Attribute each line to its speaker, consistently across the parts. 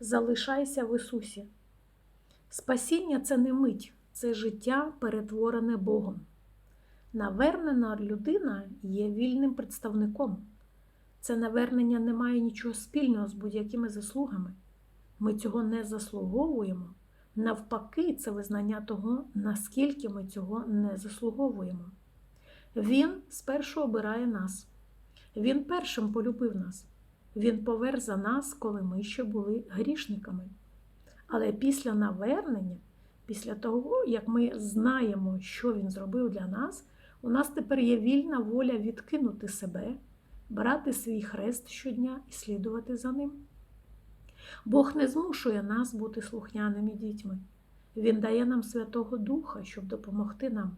Speaker 1: залишайся в Ісусі. Спасіння це не мить, це життя, перетворене Богом. Навернена людина є вільним представником. Це навернення не має нічого спільного з будь-якими заслугами. Ми цього не заслуговуємо. Навпаки, це визнання того, наскільки ми цього не заслуговуємо. Він спершу обирає нас. Він першим полюбив нас. Він повер за нас, коли ми ще були грішниками. Але після навернення, після того, як ми знаємо, що він зробив для нас, у нас тепер є вільна воля відкинути себе, брати свій хрест щодня і слідувати за ним. Бог не змушує нас бути слухняними дітьми. Він дає нам Святого Духа, щоб допомогти нам.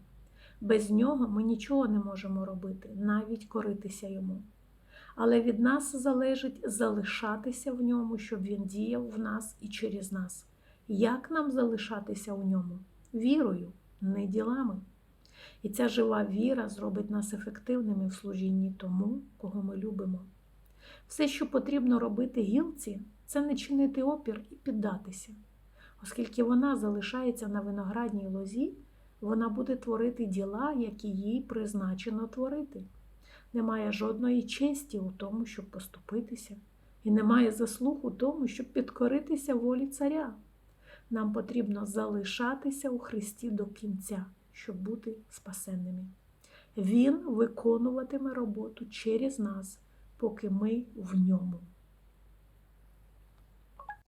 Speaker 1: Без нього ми нічого не можемо робити, навіть коритися йому. Але від нас залежить залишатися в ньому, щоб він діяв в нас і через нас. Як нам залишатися у ньому? Вірою, не ділами. І ця жива віра зробить нас ефективними в служінні тому, кого ми любимо. Все, що потрібно робити гілці, це не чинити опір і піддатися. Оскільки вона залишається на виноградній лозі, вона буде творити діла, які їй призначено творити. Немає жодної честі у тому, щоб поступитися, і немає заслуг у тому, щоб підкоритися волі царя. Нам потрібно залишатися у Христі до кінця, щоб бути спасенними. Він виконуватиме роботу через нас, поки ми в ньому.